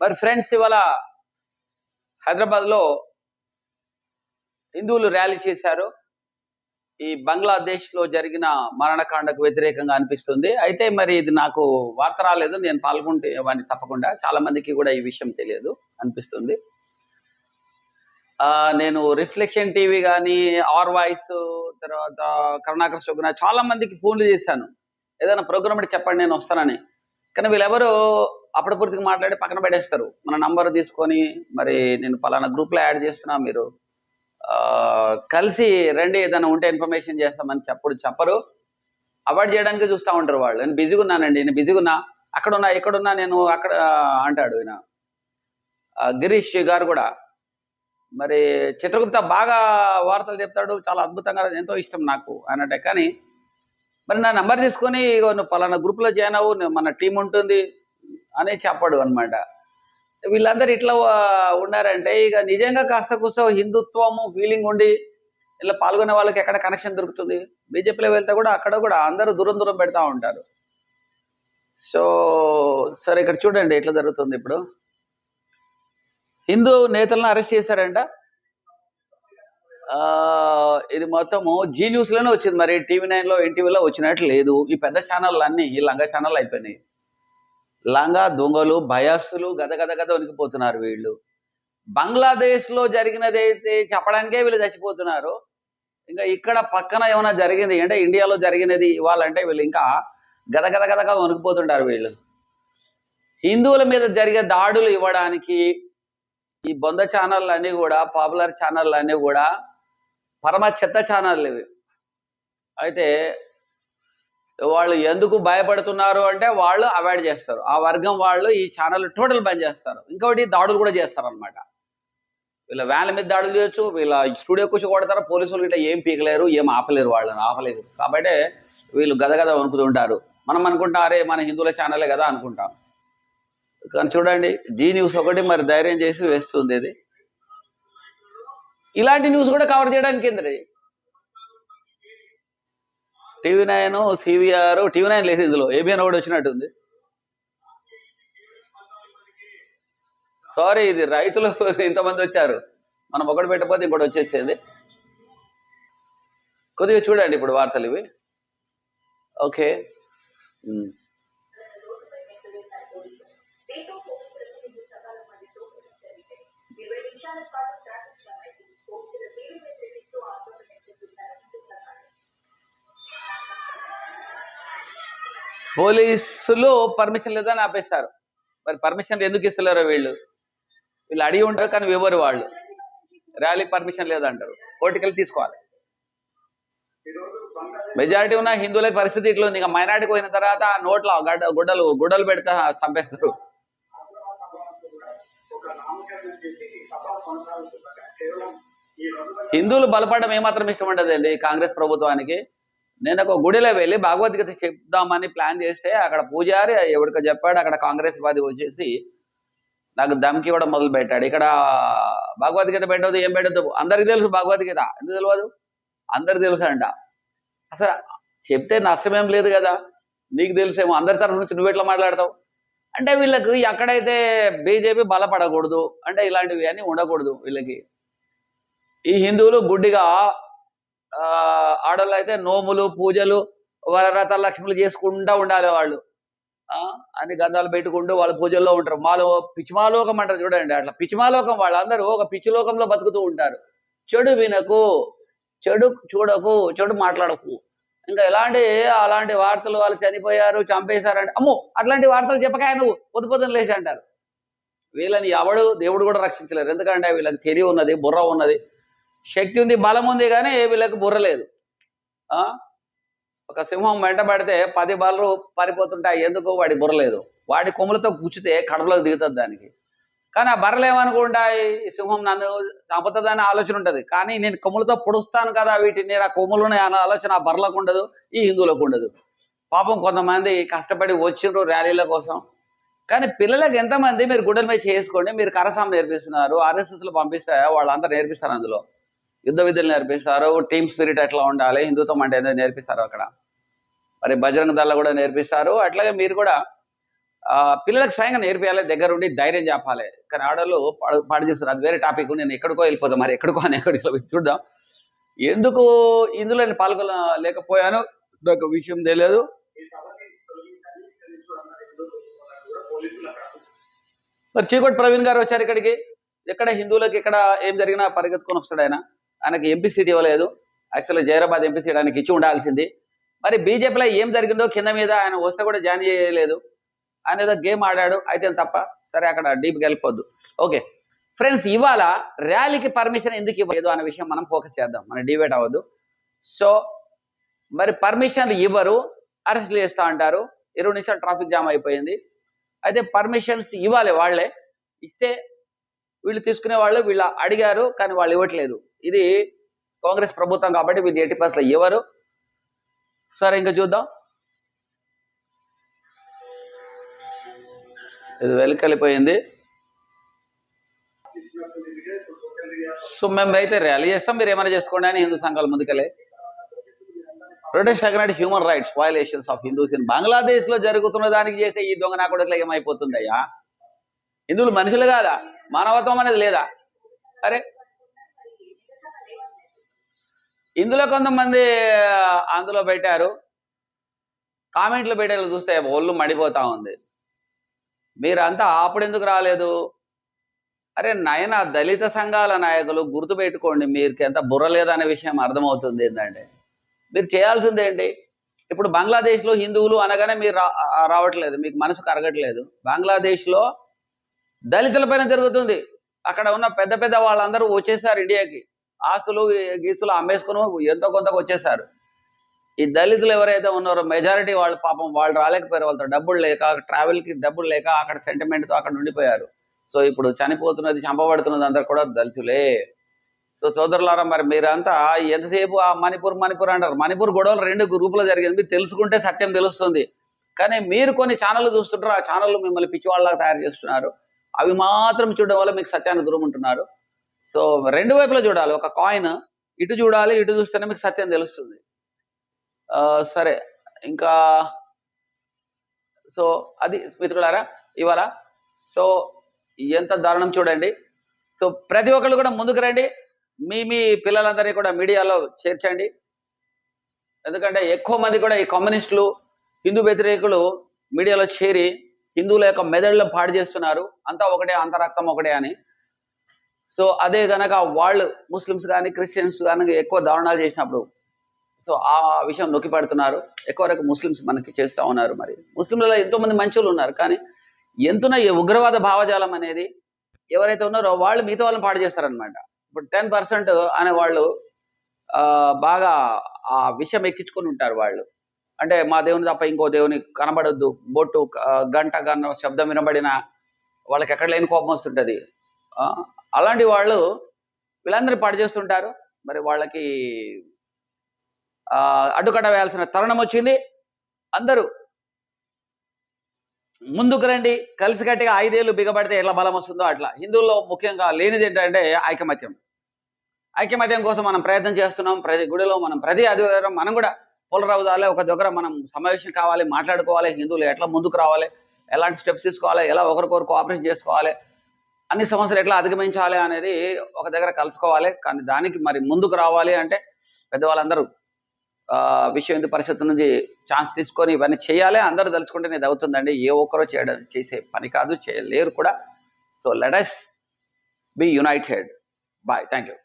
మరి ఫ్రెండ్స్ ఇవాళ హైదరాబాద్లో హిందువులు ర్యాలీ చేశారు. ఈ బంగ్లాదేశ్లో జరిగిన మరణకాండకు వ్యతిరేకంగా అనిపిస్తుంది. అయితే మరి ఇది నాకు వార్త రాలేదు. నేను పాల్గొంటే వాడిని తప్పకుండా. చాలా మందికి కూడా ఈ విషయం తెలియదు అనిపిస్తుంది. నేను రిఫ్లెక్షన్ టీవీ కానీ ఆర్ వాయిస్ తర్వాత కరుణాకర్ సుగుణ చాలా మందికి ఫోన్లు చేశాను. ఏదైనా ప్రోగ్రామ్ చెప్పండి నేను వస్తానని. కానీ వీళ్ళెవరు అప్పటిపూర్తికి మాట్లాడి పక్కన పెట్టేస్తారు మన నంబర్ తీసుకొని మరి నేను పలానా గ్రూప్లో యాడ్ చేస్తున్నా మీరు కలిసి రండి ఏదైనా ఉంటే ఇన్ఫర్మేషన్ చేస్తామని చెప్పుడు చెప్పరు. అవాయిడ్ చేయడానికి చూస్తూ ఉంటారు వాళ్ళు. నేను బిజీగా ఉన్నానండి నేను బిజీగా ఉన్నా. అక్కడ ఉన్నా ఎక్కడున్నా నేను అక్కడ అంటాడు ఈయన. గిరీష్ గారు కూడా. మరి చిత్రగుప్త బాగా వార్తలు చెప్తాడు చాలా అద్భుతంగా ఎంతో ఇష్టం నాకు అన్నట్టే. కానీ మరి నా నెంబర్ తీసుకొని ఇగో నువ్వు పలానా గ్రూప్లో జాయిన్ అవ్వు మన టీం ఉంటుంది. అని చెప్పాడు అనమాట వీళ్ళందరూ ఇట్లా ఉన్నారంటే ఇక నిజంగా కాస్త కూసో హిందుత్వము ఫీలింగ్ ఉండి ఇలా పాల్గొనే వాళ్ళకి ఎక్కడ కనెక్షన్ దొరుకుతుంది? బీజేపీలో వెళ్తే కూడా అక్కడ కూడా అందరూ దూరం దూరం పెడతా ఉంటారు. సో సరే ఇక్కడ చూడండి ఎట్లా జరుగుతుంది ఇప్పుడు. హిందూ నేతలను అరెస్ట్ చేశారంట. ఇది మొత్తము జీ న్యూస్లోనే వచ్చింది మరి. టీవీ నైన్లో ఎన్టీవీలో వచ్చినట్లు లేదు. ఈ పెద్ద ఛానల్ అన్నీ ఈ లంగా ఛానల్ అయిపోయినాయి. లంగా దొంగలు భయస్సులు గదగద గద వణికిపోతున్నారు వీళ్ళు. బంగ్లాదేశ్లో జరిగినదైతే చెప్పడానికే వీళ్ళు చచ్చిపోతున్నారు. ఇంకా ఇక్కడ పక్కన ఏమైనా జరిగింది అంటే ఇండియాలో జరిగినది ఇవ్వాలంటే వీళ్ళు ఇంకా గదగద గదగా వణికిపోతుంటారు వీళ్ళు. హిందువుల మీద జరిగే దాడులు ఇవ్వడానికి ఈ బొంద ఛానళ్ళు అన్నీ కూడా పాపులర్ ఛానళ్ళు అన్నీ కూడా పరమ చెత్త ఛానళ్ళు ఇవి అయితే వాళ్ళు ఎందుకు భయపడుతున్నారు అంటే వాళ్ళు అవాయిడ్ చేస్తారు. ఆ వర్గం వాళ్ళు ఈ ఛానల్ టోటల్ బంద్ చేస్తారు. ఇంకొకటి దాడులు కూడా చేస్తారు అనమాట వీళ్ళ వ్యాన్ల మీద దాడులు చేయొచ్చు వీళ్ళ స్టూడియో కూర్చో కొడతారు పోలీసులు ఇట్లా ఏం పీకలేరు ఏం ఆపలేరు వాళ్ళని ఆపలేరు కాబట్టి వీళ్ళు గదగద వణుకుతుంటారు. మనం అనుకుంటాం అరే మన హిందువుల ఛానలే కదా అనుకుంటాం. కానీ చూడండి జీ న్యూస్ ఒకటి మరి ధైర్యం చేసి వేస్తుంది ఇది. ఇలాంటి న్యూస్ కూడా కవర్ చేయడానికి ఏంటండి TV nine CVR TV nine లేదు ఇందులో ఏబిఎన్ ఒకటి వచ్చినట్టుంది సారీ ఇది రైతులు ఇంతమంది వచ్చారు మనం ఒకటి పెట్టకపోతే ఇంకోటి వచ్చేసేది కొద్దిగా చూడండి ఇప్పుడు వార్తలు ఇవి ఓకే ఉమ్. పోలీసులు పర్మిషన్ లేదని ఆపేశారు. మరి పర్మిషన్ ఎందుకు ఇస్తలేరో వీళ్ళు? వీళ్ళు అడిగి ఉంటారు కానీ ఇవ్వరు వాళ్ళు. ర్యాలీ పర్మిషన్ లేదంటారు. కోర్టుకెళ్ళి తీసుకోవాలి. మెజారిటీ ఉన్న హిందువుల పరిస్థితి ఇట్లా ఉంది. ఇంకా మైనార్టీకి పోయిన తర్వాత నోట్లో గడ్డ గుడ్డలు గుడ్డలు పెడతా చంపేస్తారు. హిందువులు బలపడడం ఏమాత్రం ఇష్టం ఉండదండి కాంగ్రెస్ ప్రభుత్వానికి. నేను ఒక గుడిలో వెళ్ళి భగవద్గీత చెప్దామని ప్లాన్ చేస్తే అక్కడ పూజారి ఎవరికో చెప్పాడు అక్కడ కాంగ్రెస్ వాది వచ్చేసి నాకు దమ్కి ఇవ్వడం మొదలు పెట్టాడు ఇక్కడ భగవద్గీత పెట్టదు ఏం పెట్టదు అందరికి తెలుసు భగవద్గీత. ఎందుకు తెలియదు అందరికి తెలుసు అంట అసలు చెప్తే నష్టమేం లేదు కదా. నీకు తెలుసేమో అందరి తరఫు నుంచి నువ్వు ఎట్లా మాట్లాడతావు? అంటే వీళ్ళకి ఎక్కడైతే బీజేపీ బలపడకూడదు అంటే ఇలాంటివి అన్నీ ఉండకూడదు వీళ్ళకి. ఈ హిందువులు గుడ్డిగా ఆడవాళ్ళు అయితే నోములు పూజలు వరరత లక్ష్ములు చేసుకుంటూ ఉండాలి వాళ్ళు. ఆ, అన్ని గంధాలు పెట్టుకుంటూ వాళ్ళ పూజల్లో ఉంటారు. మాలో పిచ్చిమాలోకం అంటారు చూడండి అట్లా పిచ్చిమాలోకం వాళ్ళందరూ ఒక పిచ్చిలోకంలో బతుకుతూ ఉంటారు. చెడు వినకు చెడు చూడకు చెడు మాట్లాడకు. ఇంకా ఎలాంటి అలాంటి వార్తలు వాళ్ళు చనిపోయారు చంపేశారంటే అమ్మో అట్లాంటి వార్తలు చెప్పకాయ నువ్వు పొద్దు పొద్దున లేచి అంటారు. వీళ్ళని ఎవడు దేవుడు కూడా రక్షించలేరు. ఎందుకంటే వీళ్ళకి తెలివి ఉన్నది బుర్ర ఉన్నది. శక్తి ఉంది బలం ఉంది కానీ వీళ్ళకి బుర్ర లేదు. ఒక సింహం వెంటబడితే పది బలరు పారిపోతుంటాయి. ఎందుకు? వాడి బుర్రలేదు వాడి కొమ్ములతో గుచ్చితే కడలోకి దిగుతుంది దానికి. కానీ ఆ బర్రెలు ఏమనుకుంటాయి? ఈ సింహం నన్ను చంపుతుందని ఆలోచన ఉంటుంది. కానీ నేను కొమ్ములతో పొడుస్తాను కదా వీటిని. ఆ కొమ్ములను అనే అన్న ఆలోచన ఆ బర్రెలకు ఉండదు ఈ హిందువులకు ఉండదు. పాపం కొంతమంది కష్టపడి వచ్చిండ్రు ర్యాలీల కోసం. కానీ పిల్లలకు ఎంతమంది మీరు గుడ్డల మీద చేసుకోండి మీరు కరసాం నేర్పిస్తున్నారు? ఆర్ఎస్ఎస్లో పంపిస్తే వాళ్ళంతా నేర్పిస్తారు అందులో. యుద్ధ విద్యలు నేర్పిస్తారు టీమ్ స్పిరిట్ ఎట్లా ఉండాలి హిందుత్వం అంటే ఏదో నేర్పిస్తారు అక్కడ. మరి బజరంగ దళ కూడా నేర్పిస్తారు అట్లాగే మీరు కూడా పిల్లలకు స్వయంగా నేర్పియాలి దగ్గరుండి ధైర్యం చెప్పాలి కానీ ఆడవాళ్ళు పాడు పాడు చేస్తారు. అది వేరే టాపిక్ నేను ఎక్కడికో వెళ్ళిపోతాం మరి ఎక్కడికో అని ఎక్కడికో చూద్దాం. ఎందుకు ఇందులో నేను పాల్గొన లేకపోయాను? నాకు విషయం తెలియదు. మరి చీకోటి ప్రవీణ్ గారు వచ్చారు ఇక్కడికి. ఎక్కడ హిందువులకు ఎక్కడ ఏం జరిగినా పరిగెత్తుకొని వస్తాడు ఆయన. ఆయనకి ఎంపీ సీట్ ఇవ్వలేదు. యాక్చువల్గా జైరాబాద్ ఎంపీ సీట్ ఆయనకి ఇచ్చి ఉండాల్సింది. మరి బీజేపీలో ఏం జరిగిందో కింద మీద ఆయన వస్తే కూడా జాయిన్ చేయలేదు. ఆయన ఏదో గేమ్ ఆడాడు అయితే తప్ప. సరే అక్కడ డీప్కి వెళ్ళిపోద్దు. ఓకే ఫ్రెండ్స్ ఇవాళ ర్యాలీకి పర్మిషన్ ఎందుకు ఇవ్వలేదు అనే విషయం మనం ఫోకస్ చేద్దాం. మనం డిబేట్ అవ్వద్దు. సో మరి పర్మిషన్లు ఇవ్వరు. అరెస్ట్లు చేస్తా అంటారు. ఇరవై నిమిషాలు ట్రాఫిక్ జామ్ అయిపోయింది. అయితే పర్మిషన్స్ ఇవ్వాలి వాళ్ళే. ఇస్తే వీళ్ళు తీసుకునే వాళ్ళు వీళ్ళు అడిగారు కానీ వాళ్ళు ఇవ్వట్లేదు. ఇది కాంగ్రెస్ ప్రభుత్వం కాబట్టి వీళ్ళు ఎయిటీ పర్సెంట్ ఇవ్వరు సరే ఇంకా చూద్దాం. ఇది వెలికెళ్ళిపోయింది సో మేము అయితే ర్యాలీ చేస్తాం. మీరు ఏమైనా చేసుకోండి అని హిందూ సంఘాలు ముందుకెళ్ళి. Protest against human rights violations of Hindus in బంగ్లాదేశ్లో జరుగుతున్న దానికి చేస్తే ఈ దొంగ నా కొడుకులు ఏమైపోతుంది అయ్యా హిందువులు మనుషులు కాదా? మానవత్వం అనేది లేదా? అరే ఇందులో కొంతమంది అందులో పెట్టారు. కామెంట్లు పెట్టేలా చూస్తే ఒళ్ళు మడిపోతా ఉంది. మీరంతా అప్పుడెందుకు రాలేదు? అరే నయన దళిత సంఘాల నాయకులు గుర్తుపెట్టుకోండి మీకు ఎంత బుర్ర లేదనే విషయం అర్థమవుతుంది ఏంటంటే. మీరు చేయాల్సింది ఏంటి? ఇప్పుడు బంగ్లాదేశ్లో హిందువులు అనగానే మీరు రా రావట్లేదు మీకు మనసు కరగట్లేదు. బంగ్లాదేశ్లో దళితుల పైన జరుగుతుంది. అక్కడ ఉన్న పెద్ద పెద్ద వాళ్ళందరూ వచ్చేసారు ఇండియాకి. ఆస్తులు గీస్తులు అమ్మేసుకుని ఎంతో కొంతకు వచ్చేసారు ఈ దళితులు ఎవరైతే ఉన్నారో మెజారిటీ వాళ్ళు పాపం వాళ్ళు రాలేకపోయారు. వాళ్ళతో డబ్బులు లేక ట్రావెల్కి డబ్బులు లేక అక్కడ సెంటిమెంట్తో అక్కడ ఉండిపోయారు. సో ఇప్పుడు చనిపోతున్నది చంపబడుతున్నది అందరు కూడా దళితులే. సో సోదరులారా మరి మీరంతా ఎంతసేపు ఆ మణిపూర్ మణిపూర్ అంటారు. మణిపూర్ గొడవలు రెండు గ్రూపులో జరిగింది. మీరు తెలుసుకుంటే సత్యం తెలుస్తుంది. కానీ మీరు కొన్ని ఛానళ్ళు చూస్తుంటారు. ఆ ఛానళ్ళు మిమ్మల్ని పిచ్చివాళ్ళగా తయారు చేస్తున్నారు. అవి మాత్రం చూడడం వల్ల మీకు సత్యాన్ని దూరం ఉంటున్నారు. సో రెండు వైపులా చూడాలి. ఒక కాయిన్ ఇటు చూడాలి ఇటు చూస్తేనే మీకు సత్యం తెలుస్తుంది. సరే. ఇంకా సో అది మిత్రులారా ఇవాళ సో ఎంత దారుణం చూడండి. సో ప్రతి ఒక్కళ్ళు కూడా ముందుకు రండి. మీ మీ పిల్లలందరినీ కూడా మీడియాలో చేర్చండి. ఎందుకంటే ఎక్కువ మంది కూడా ఈ కమ్యూనిస్టులు హిందూ వ్యతిరేకులు మీడియాలో చేరి హిందువుల యొక్క మెదడులో పాడు చేస్తున్నారు. అంతా ఒకటే అంతరక్తం ఒకటే అని. సో అదే గనక వాళ్ళు ముస్లిమ్స్ కానీ క్రిస్టియన్స్ కానీ ఎక్కువ దారుణాలు చేసినప్పుడు సో ఆ విషయం నొక్కి పెడుతున్నారు. ఎక్కువ వరకు ముస్లిమ్స్ మనకి చేస్తూ ఉన్నారు మరి. ముస్లింలలో ఎంతో మంది మంచులు ఉన్నారు కానీ ఎంతున్న ఈ ఉగ్రవాద భావజాలం అనేది ఎవరైతే ఉన్నారో వాళ్ళు మిగతా వాళ్ళని పాడు చేస్తారనమాట ఇప్పుడు టెన్ పర్సెంట్ అనే వాళ్ళు బాగా ఆ విషయం ఎక్కించుకొని ఉంటారు వాళ్ళు. అంటే మా దేవుని తప్ప ఇంకో దేవుని కనబడొద్దు. బొట్టు గంట గన్న శబ్దం వినబడిన వాళ్ళకి ఎక్కడ లేని కోపం వస్తుంటుంది. అలాంటి వాళ్ళు వీళ్ళందరినీ పాడు చేస్తుంటారు. మరి వాళ్ళకి అడ్డుకట అడ్డుకట్ట వేయాల్సిన తరుణం వచ్చింది. అందరూ ముందుకు రండి. కలిసికట్టిగా ఐదేళ్ళు బిగబడితే ఎట్లా బలం వస్తుందో అట్లా. హిందువుల్లో ముఖ్యంగా లేనిది ఏంటంటే ఐకమత్యం. ఐకమత్యం కోసం మనం ప్రయత్నం చేస్తున్నాం. ప్రతి గుడిలో మనం ప్రతి ఆదివారం మనం కూడా పులరవుదాలి ఒక దగ్గర మనం సమావేశం కావాలి మాట్లాడుకోవాలి. హిందువులు ఎట్లా ముందుకు రావాలి? ఎలాంటి స్టెప్స్ తీసుకోవాలి? ఎలా ఒకరికొకరు కోఆపరేషన్ చేసుకోవాలి? అన్ని సమస్యలు ఎట్లా అధిగమించాలి అనేది ఒక దగ్గర కలుసుకోవాలి. కానీ దానికి మరి ముందుకు రావాలి అంటే పెద్దవాళ్ళందరూ ఆ, విశ్వ హిందూ పరిషత్ నుంచి ఛాన్స్ తీసుకొని ఇవన్నీ చేయాలి. అందరూ తలుచుకుంటే ఇది అవుతుందండి. ఏ ఒక్కరో చేయడం చేసే పని కాదు చేయలేరు కూడా. So let's be united. Bye. Thank you